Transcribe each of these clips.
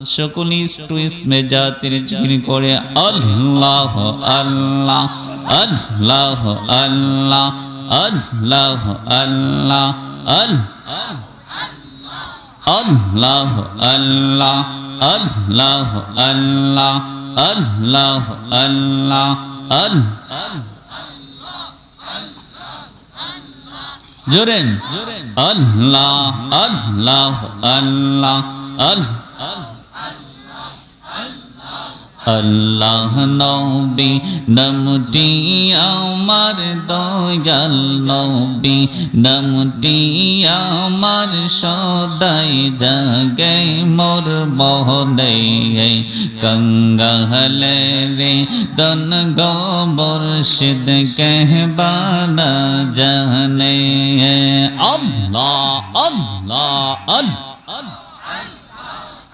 সকলি একটু ইসমে জাতির জিকির করে আল্লাহ আল্লাহ আল্লাহ আল্লাহ আল্লাহ আল্লাহ আল্লাহ আল্লাহ আল্লাহ আল্লাহ আল্লাহ আল্লাহ আল্লাহ জোরেন আল্লাহ আল্লাহ আল্লাহ আল্লাহ আল্লাহ নবী নামটি আমার দয়াল নবী, নামটি আমার সদাই জাগে মোর বহনে কঙ্গাহলে রে দন গোবর সিদ কেহবানা জানে। আল্লাহ আল্লাহ আল্লাহ।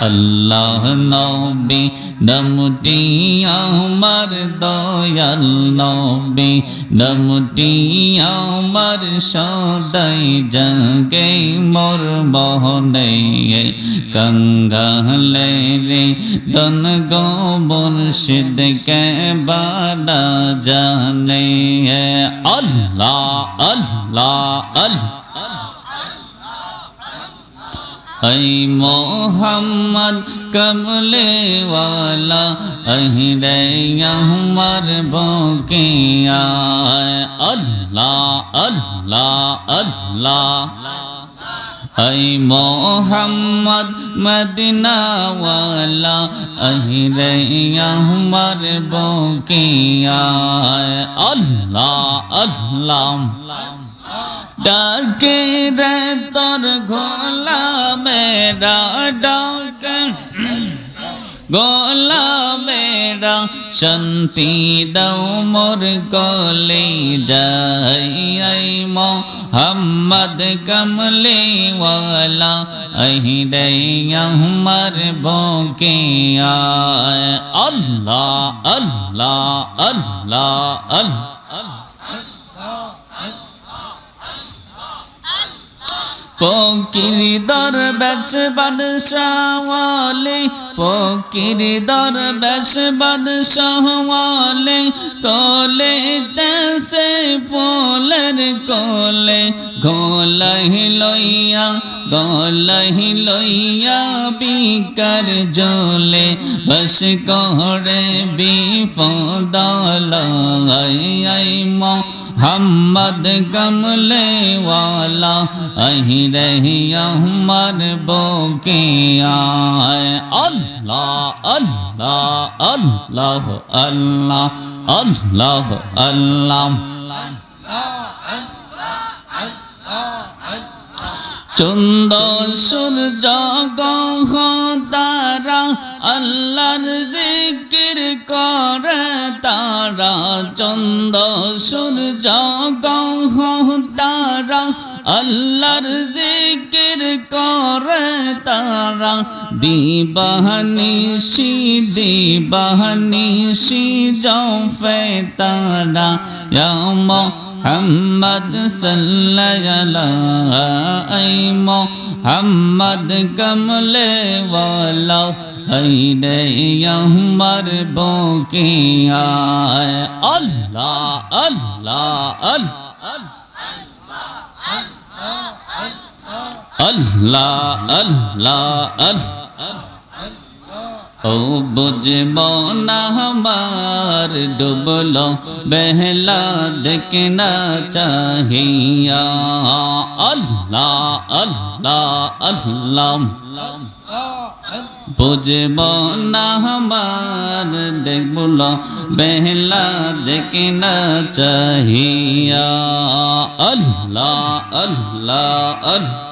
আল্লাহ নবী নমটি আমার দয়াল নবী নমটি আমার সদাই জাগে মোর বহনে, কঙ্গালে রে দন গোবর সিদ কে বানা জানে। আল্লাহ আল্লাহ আল্লাহ। ای محمد کملے والا اہرے عمر بوکیا اللہ اللہ اللہ ای محمد مدینہ والا اہرے عمر بوکیا اللہ اللہ ডাকে রে তোর ঘোলা মেরা ডাকে গোলা মেরা শান্তি দাও মোর কলে যাই আই মোহাম্মদ কমলে ওয়ালা আহি রে আমার বকে আয় আল্লাহ আল্লাহ আল্লাহ আল্লাহ ফকির দরবেশ বাদশাহওয়ালে ফকির দরবেশ বাদশাহওয়ালে তোলে দেশে ফুলের কোলে গলাহি লইয়া গলাহি লইয়া বিকার জলে বস করে বিফদালাই মোহাম্মদ কমলে ওয়ালা আহি রহি আমার বোকে আয়। আল্লাহ আল্লাহ আল্লাহ আল্লাহ আল্লাহ আল্লাহ। Allah, চন্দ সূর্য গহ তারা আল্লাহর জিকির করে তারা। চন্দ সূর্য গহ তারা আল্লাহর জিকির করে তারা। দিবাহানি সি দিবাহানি সি, জফে তারা। محمد صلی اللہ ای محمد کملے والا রে আমার বকিয়া আল্লাহ আল্লাহ। আল্লাহ আল্লাহ আল্লাহ। ও বুঝব না আমার ডুবল, বেহলা দেখে না চাহিয়া। আল্লাহ আল্লাহ আল্লাহ। বুঝব না আমার দেখবুল বেহলা দেখে না চাহিয়া। আল্লাহ আল্লাহ আল্লাহ।